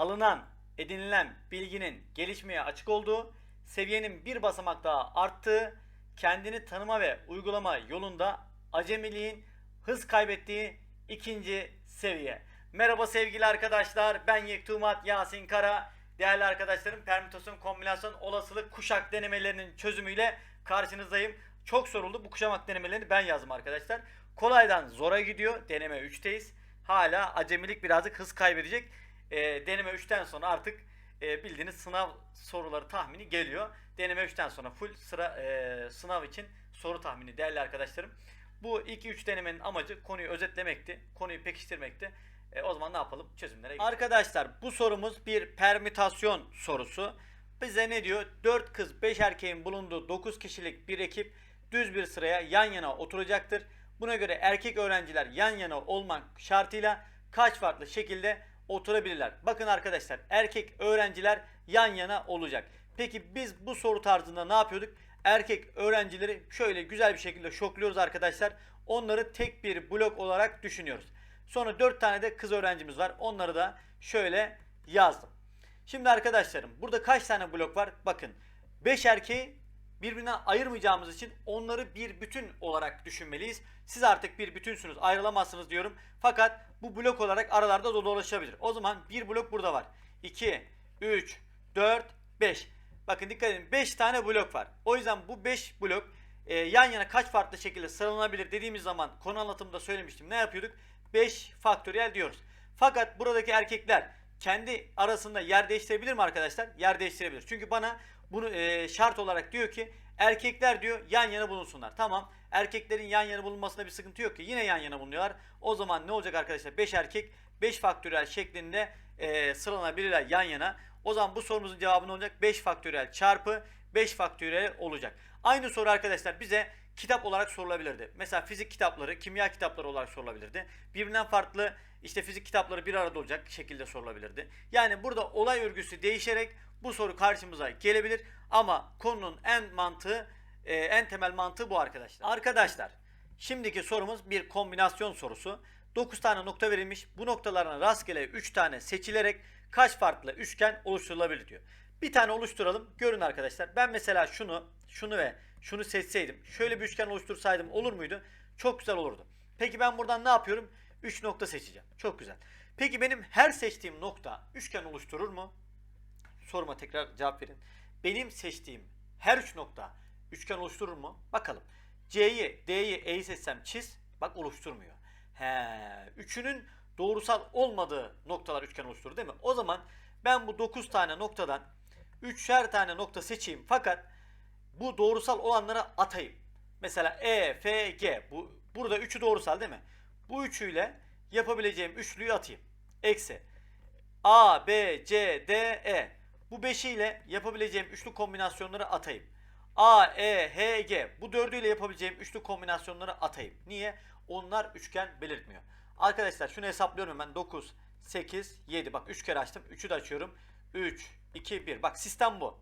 alınan, edinilen bilginin gelişmeye açık olduğu, seviyenin bir basamak daha arttığı, kendini tanıma ve uygulama yolunda acemiliğin hız kaybettiği ikinci seviye. Merhaba sevgili arkadaşlar, ben Yektumat Yasin Kara. Değerli arkadaşlarım, permütasyon, kombinasyon, olasılık, kuşak denemelerinin çözümüyle karşınızdayım. Çok soruldu. Bu kuşamak denemelerini ben yazdım arkadaşlar. Kolaydan zora gidiyor. Deneme 3'teyiz. Hala acemilik birazcık hız kaybedecek. Ee, deneme 3'ten sonra artık e, bildiğiniz sınav soruları tahmini geliyor. Deneme 3'ten sonra full sıra e, sınav için soru tahmini değerli arkadaşlarım. Bu 2-3 denemenin amacı konuyu özetlemekti. Konuyu pekiştirmekti. E, o zaman ne yapalım? Çözümlere gidelim. Arkadaşlar bu sorumuz bir permütasyon sorusu. Bize ne diyor? 4 kız 5 erkeğin bulunduğu 9 kişilik bir ekip düz bir sıraya yan yana oturacaktır. Buna göre erkek öğrenciler yan yana olmak şartıyla kaç farklı şekilde oturabilirler? Bakın arkadaşlar erkek öğrenciler yan yana olacak. Peki biz bu soru tarzında ne yapıyorduk? Erkek öğrencileri şöyle güzel bir şekilde şokluyoruz arkadaşlar. Onları tek bir blok olarak düşünüyoruz. Sonra 4 tane de kız öğrencimiz var. Onları da şöyle yazdım. Şimdi arkadaşlarım burada kaç tane blok var? Bakın 5 erkeği birbirinden ayırmayacağımız için onları bir bütün olarak düşünmeliyiz. Siz artık bir bütünsünüz ayrılamazsınız diyorum. Fakat bu blok olarak aralarda da dolaşabilir. O zaman bir blok burada var. 2, 3, 4, 5. Bakın dikkat edin 5 tane blok var. O yüzden bu 5 blok e, yan yana kaç farklı şekilde sıralanabilir dediğimiz zaman konu anlatımında söylemiştim. Ne yapıyorduk? 5 faktöriyel diyoruz. Fakat buradaki erkekler kendi arasında yer değiştirebilir mi arkadaşlar? Yer değiştirebilir. Çünkü bana bunu e, şart olarak diyor ki erkekler diyor yan yana bulunsunlar. Tamam. Erkeklerin yan yana bulunmasında bir sıkıntı yok ki. Yine yan yana bulunuyorlar. O zaman ne olacak arkadaşlar? 5 erkek 5 faktöriyel şeklinde e, sıralanabilirler yan yana. O zaman bu sorumuzun cevabı ne olacak? 5 faktöriyel çarpı 5 faktöriyel olacak. Aynı soru arkadaşlar bize kitap olarak sorulabilirdi. Mesela fizik kitapları, kimya kitapları olarak sorulabilirdi. Birbirinden farklı işte fizik kitapları bir arada olacak şekilde sorulabilirdi. Yani burada olay örgüsü değişerek bu soru karşımıza gelebilir ama konunun en mantığı, e, en temel mantığı bu arkadaşlar. Arkadaşlar, şimdiki sorumuz bir kombinasyon sorusu. 9 tane nokta verilmiş. Bu noktalarına rastgele 3 tane seçilerek kaç farklı üçgen oluşturulabilir diyor. Bir tane oluşturalım. Görün arkadaşlar. Ben mesela şunu, şunu ve şunu seçseydim. Şöyle bir üçgen oluştursaydım olur muydu? Çok güzel olurdu. Peki ben buradan ne yapıyorum? 3 nokta seçeceğim. Çok güzel. Peki benim her seçtiğim nokta üçgen oluşturur mu? Soruma tekrar cevap verin. Benim seçtiğim her üç nokta üçgen oluşturur mu? Bakalım. C'yi, D'yi, E'yi seçsem çiz. Bak oluşturmuyor. He, üçünün doğrusal olmadığı noktalar üçgen oluşturur değil mi? O zaman ben bu 9 tane noktadan üçer tane nokta seçeyim fakat bu doğrusal olanlara atayım. Mesela E, F, G. Bu burada üçü doğrusal değil mi? Bu üçüyle yapabileceğim üçlüyü atayım. Eksi A, B, C, D, E. Bu beşiyle yapabileceğim üçlü kombinasyonları atayım. A, E, H, G. Bu dördüyle yapabileceğim üçlü kombinasyonları atayım. Niye? Onlar üçgen belirtmiyor. Arkadaşlar şunu hesaplıyorum ben. 9, 8, 7. Bak 3 kere açtım. 3'ü de açıyorum. 3, 2, 1. Bak sistem bu.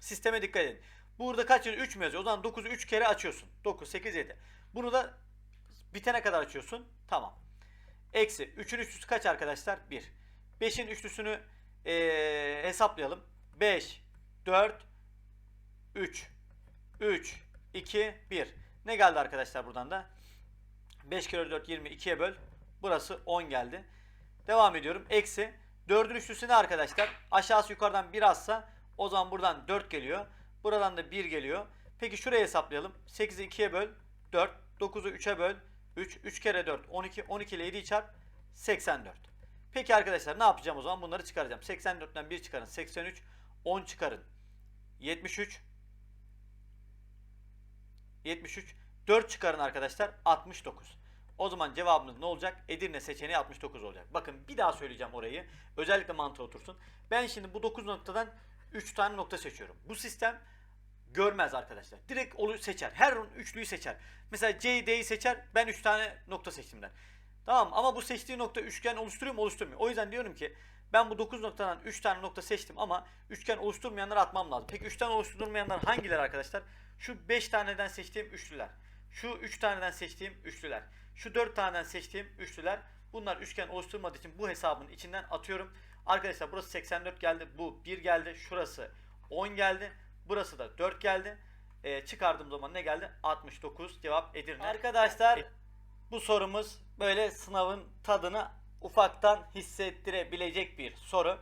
Sisteme dikkat edin. Burada kaç yazıyor? 3 mü yazıyor? O zaman 9'u 3 kere açıyorsun. 9, 8, 7. Bunu da bitene kadar açıyorsun. Tamam. Eksi 3'ün üçlüsü kaç arkadaşlar? 1. 5'in üçlüsünü eee, hesaplayalım. 5, 4, 3, 3, 2, 1. Ne geldi arkadaşlar buradan da? 5 kere 4 20 2'ye böl. Burası 10 geldi. Devam ediyorum. Eksi 4'ün üçlüsü ne arkadaşlar? Aşağısı yukarıdan 1 azsa o zaman buradan 4 geliyor. Buradan da 1 geliyor. Peki şuraya hesaplayalım. 8'i 2'ye böl 4. 9'u 3'e böl 3. 3 kere 4 12. 12 ile 7'yi çarp 84. Peki arkadaşlar ne yapacağım o zaman? Bunları çıkaracağım. 84'ten 1 çıkarın. 83. 10 çıkarın. 73. 73. 4 çıkarın arkadaşlar. 69. O zaman cevabımız ne olacak? Edirne seçeneği 69 olacak. Bakın bir daha söyleyeceğim orayı. Özellikle mantığı otursun. Ben şimdi bu 9 noktadan 3 tane nokta seçiyorum. Bu sistem görmez arkadaşlar. Direkt olu seçer. Her üçlüyü seçer. Mesela C'yi D'yi seçer. Ben 3 tane nokta seçtim der. Tamam ama bu seçtiği nokta üçgen oluşturuyor mu oluşturmuyor. O yüzden diyorum ki ben bu 9 noktadan 3 tane nokta seçtim ama üçgen oluşturmayanları atmam lazım. Peki üçgen oluşturmayanlar hangileri arkadaşlar? Şu 5 taneden seçtiğim üçlüler. Şu 3 taneden seçtiğim üçlüler. Şu 4 taneden seçtiğim üçlüler. Bunlar üçgen oluşturmadığı için bu hesabın içinden atıyorum. Arkadaşlar burası 84 geldi. Bu 1 geldi. Şurası 10 geldi. Burası da 4 geldi. Ee, çıkardığım zaman ne geldi? 69 cevap Edirne. Arkadaşlar bu sorumuz böyle sınavın tadını ufaktan hissettirebilecek bir soru.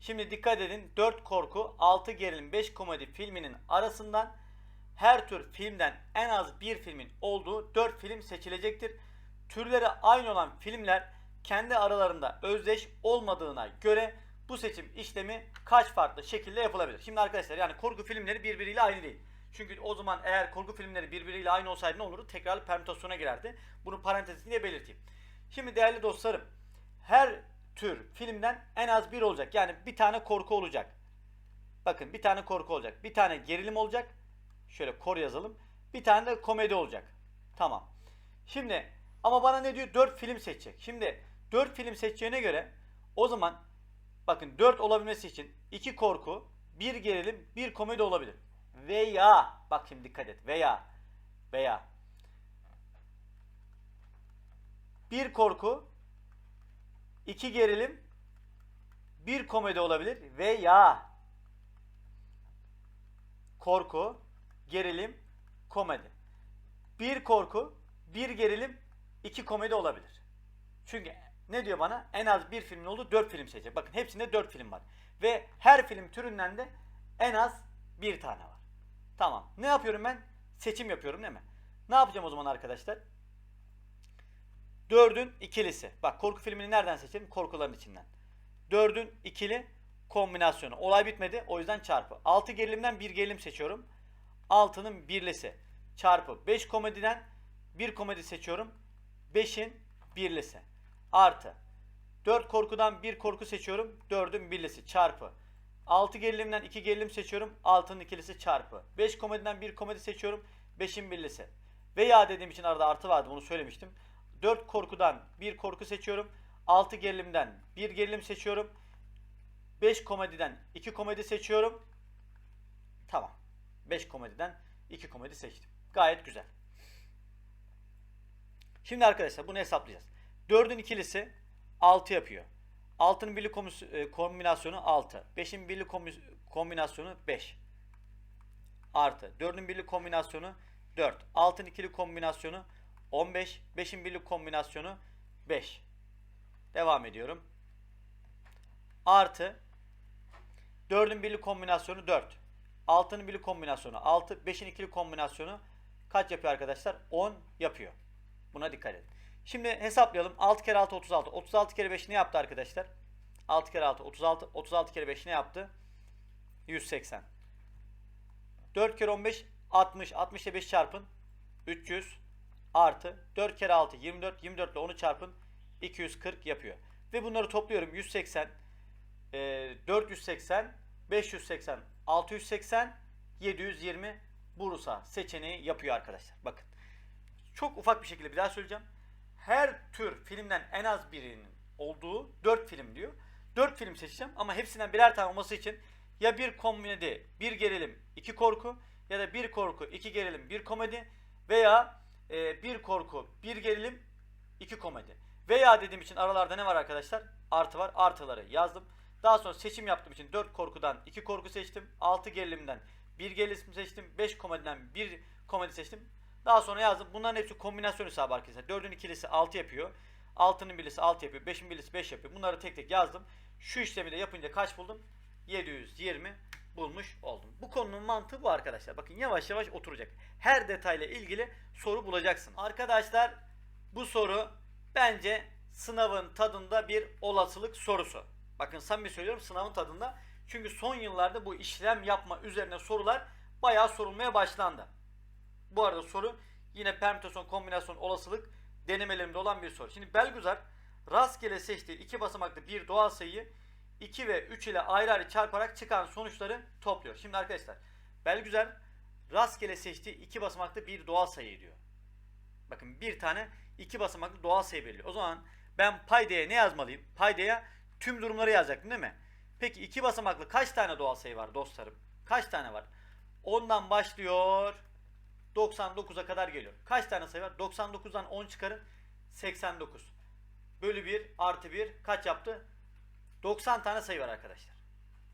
Şimdi dikkat edin 4 korku 6 gerilim 5 komedi filminin arasından her tür filmden en az bir filmin olduğu 4 film seçilecektir. Türleri aynı olan filmler kendi aralarında özdeş olmadığına göre bu seçim işlemi kaç farklı şekilde yapılabilir? Şimdi arkadaşlar yani korku filmleri birbiriyle aynı değil. Çünkü o zaman eğer korku filmleri birbiriyle aynı olsaydı ne olurdu? Tekrarlı permütasyona girerdi. Bunu parantez belirteyim. Şimdi değerli dostlarım her tür filmden en az bir olacak. Yani bir tane korku olacak. Bakın bir tane korku olacak. Bir tane gerilim olacak. Şöyle kor yazalım. Bir tane de komedi olacak. Tamam. Şimdi ama bana ne diyor? 4 film seçecek. Şimdi 4 film seçeceğine göre o zaman bakın 4 olabilmesi için 2 korku, 1 gerilim, 1 komedi olabilir. Veya bak şimdi dikkat et. Veya veya bir korku, iki gerilim, bir komedi olabilir veya korku, gerilim, komedi. Bir korku, bir gerilim, iki komedi olabilir. Çünkü ne diyor bana? En az bir filmin olduğu dört film seçecek. Bakın hepsinde dört film var. Ve her film türünden de en az bir tane var. Tamam. Ne yapıyorum ben? Seçim yapıyorum değil mi? Ne yapacağım o zaman arkadaşlar? Dördün ikilisi. Bak korku filmini nereden seçelim? Korkuların içinden. Dördün ikili kombinasyonu. Olay bitmedi. O yüzden çarpı. 6 gerilimden bir gerilim seçiyorum. 6'nın birlisi. Çarpı. 5 komediden bir komedi seçiyorum. 5'in birlisi. Artı. 4 korkudan bir korku seçiyorum. 4'ün birlisi. Çarpı. 6 gerilimden 2 gerilim seçiyorum. 6'nın ikilisi çarpı. 5 komediden bir komedi seçiyorum. 5'in birlisi. Veya dediğim için arada artı vardı bunu söylemiştim. 4 korkudan bir korku seçiyorum. 6 gerilimden bir gerilim seçiyorum. 5 komediden 2 komedi seçiyorum. Tamam. 5 komediden 2 komedi seçtim. Gayet güzel. Şimdi arkadaşlar bunu hesaplayacağız. 4'ün ikilisi 6 yapıyor. 6'nın birli komis- e, kombinasyonu 6. 5'in birli komis- kombinasyonu 5. Artı 4'ün birli kombinasyonu 4. 6'nın ikili kombinasyonu 15. 5'in birli kombinasyonu 5. Devam ediyorum. Artı 4'ün birli kombinasyonu 4. 6'nın birli kombinasyonu 6. 5'in ikili kombinasyonu kaç yapıyor arkadaşlar? 10 yapıyor. Buna dikkat edin. Şimdi hesaplayalım. 6 kere 6 36. 36 kere 5 ne yaptı arkadaşlar? 6 kere 6 36. 36 kere 5 ne yaptı? 180. 4 kere 15 60. 60 ile 5 çarpın. 300 artı 4 kere 6 24. 24 ile 10'u çarpın. 240 yapıyor. Ve bunları topluyorum. 180 e, 480 580 680 720 Bursa seçeneği yapıyor arkadaşlar. Bakın. Çok ufak bir şekilde bir daha söyleyeceğim. Her tür filmden en az birinin olduğu 4 film diyor. 4 film seçeceğim ama hepsinden birer tane olması için ya bir komedi, bir gerilim, iki korku ya da bir korku, iki gerilim, bir komedi veya e, bir korku, bir gerilim, iki komedi. Veya dediğim için aralarda ne var arkadaşlar? Artı var. Artıları yazdım. Daha sonra seçim yaptığım için 4 korkudan 2 korku seçtim. 6 gerilimden 1 gerilim seçtim. 5 komediden 1 komedi seçtim. Daha sonra yazdım. Bunların hepsi kombinasyon hesabı arkadaşlar. 4'ün ikilisi 6 yapıyor. 6'nın birlisi 6 yapıyor. 5'in birlisi 5 yapıyor. Bunları tek tek yazdım. Şu işlemi de yapınca kaç buldum? 720 bulmuş oldum. Bu konunun mantığı bu arkadaşlar. Bakın yavaş yavaş oturacak. Her detayla ilgili soru bulacaksın. Arkadaşlar bu soru bence sınavın tadında bir olasılık sorusu. Bakın samimi söylüyorum sınavın tadında. Çünkü son yıllarda bu işlem yapma üzerine sorular bayağı sorulmaya başlandı. Bu arada soru yine permütasyon, kombinasyon, olasılık denemelerimde olan bir soru. Şimdi Belguzar rastgele seçtiği iki basamaklı bir doğal sayıyı 2 ve 3 ile ayrı ayrı çarparak çıkan sonuçları topluyor. Şimdi arkadaşlar Belguzar rastgele seçtiği iki basamaklı bir doğal sayı diyor. Bakın bir tane iki basamaklı doğal sayı belirliyor. O zaman ben paydaya ne yazmalıyım? Paydaya tüm durumları yazacaktım değil mi? Peki iki basamaklı kaç tane doğal sayı var dostlarım? Kaç tane var? Ondan başlıyor 99'a kadar geliyor. Kaç tane sayı var? 99'dan 10 çıkarın 89. Bölü 1 artı 1 kaç yaptı? 90 tane sayı var arkadaşlar.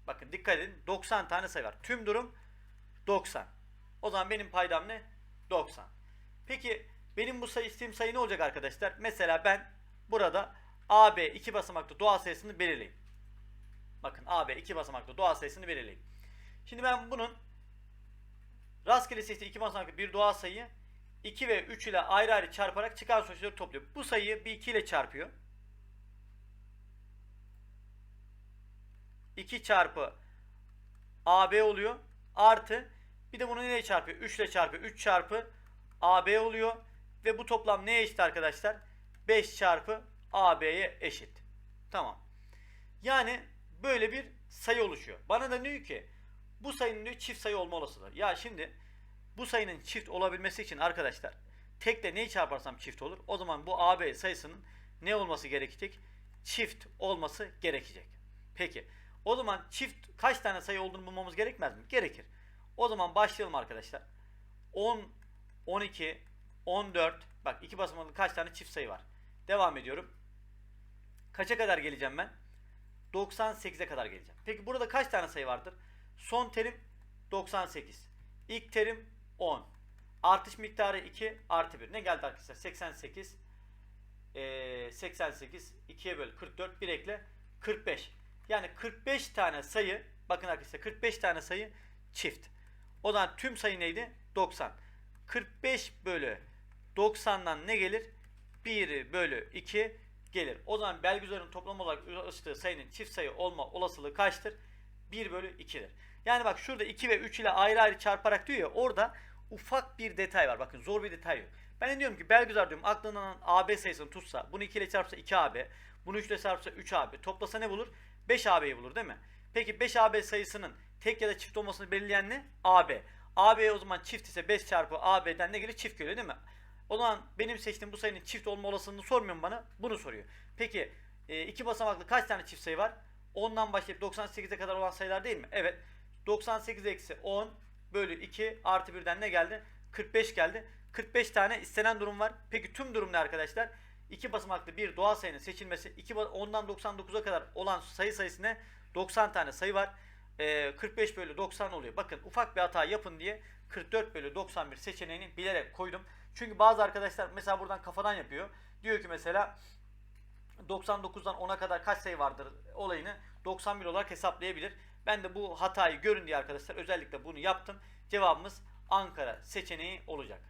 Bakın dikkat edin 90 tane sayı var. Tüm durum 90. O zaman benim paydam ne? 90. Peki benim bu sayı istediğim sayı ne olacak arkadaşlar? Mesela ben burada AB iki basamaklı doğal sayısını belirleyeyim. Bakın AB iki basamaklı doğal sayısını belirleyeyim. Şimdi ben bunun rastgele seçtiği iki basamaklı bir doğal sayıyı 2 ve 3 ile ayrı ayrı çarparak çıkan sonuçları topluyor. Bu sayıyı bir 2 ile çarpıyor. 2 çarpı AB oluyor. Artı bir de bunu neyle çarpıyor? 3 ile çarpıyor. 3 çarpı AB oluyor. Ve bu toplam neye eşit arkadaşlar? 5 çarpı AB'ye eşit. Tamam. Yani böyle bir sayı oluşuyor. Bana da diyor ki bu sayının diyor çift sayı olma olasılığı. Ya şimdi bu sayının çift olabilmesi için arkadaşlar tekle neyi çarparsam çift olur. O zaman bu AB sayısının ne olması gerekecek? Çift olması gerekecek. Peki o zaman çift kaç tane sayı olduğunu bulmamız gerekmez mi? Gerekir. O zaman başlayalım arkadaşlar. 10, 12, 14. Bak iki basamaklı kaç tane çift sayı var. Devam ediyorum. Kaça kadar geleceğim ben? 98'e kadar geleceğim. Peki burada kaç tane sayı vardır? Son terim 98. İlk terim 10. Artış miktarı 2 artı 1. Ne geldi arkadaşlar? 88. Ee, 88. 2'ye böl 44. Bir ekle 45. Yani 45 tane sayı bakın arkadaşlar 45 tane sayı çift. O zaman tüm sayı neydi? 90. 45 bölü 90'dan ne gelir? 1 bölü 2 gelir. O zaman Belgüzar'ın toplam olarak ulaştığı sayının çift sayı olma olasılığı kaçtır? 1 bölü 2'dir. Yani bak şurada 2 ve 3 ile ayrı ayrı çarparak diyor ya orada ufak bir detay var. Bakın zor bir detay yok. Ben diyorum ki Belgüzar diyorum aklından AB sayısını tutsa bunu 2 ile çarpsa 2AB bunu 3 ile çarpsa 3AB toplasa ne bulur? 5AB'yi bulur değil mi? Peki 5AB sayısının tek ya da çift olmasını belirleyen ne? AB. AB o zaman çift ise 5 çarpı AB'den ne gelir? Çift geliyor değil mi? O zaman benim seçtiğim bu sayının çift olma olasılığını sormuyor mu bana? Bunu soruyor. Peki e, iki basamaklı kaç tane çift sayı var? 10'dan başlayıp 98'e kadar olan sayılar değil mi? Evet. 98 eksi 10 bölü 2 artı 1'den ne geldi? 45 geldi. 45 tane istenen durum var. Peki tüm durum ne arkadaşlar? İki basamaklı bir doğal sayının seçilmesi 2 10'dan 99'a kadar olan sayı sayısı ne? 90 tane sayı var. Ee, 45 bölü 90 oluyor. Bakın ufak bir hata yapın diye 44 bölü 91 seçeneğini bilerek koydum. Çünkü bazı arkadaşlar mesela buradan kafadan yapıyor. Diyor ki mesela 99'dan 10'a kadar kaç sayı vardır olayını 91 olarak hesaplayabilir. Ben de bu hatayı görün diye arkadaşlar özellikle bunu yaptım. Cevabımız Ankara seçeneği olacak.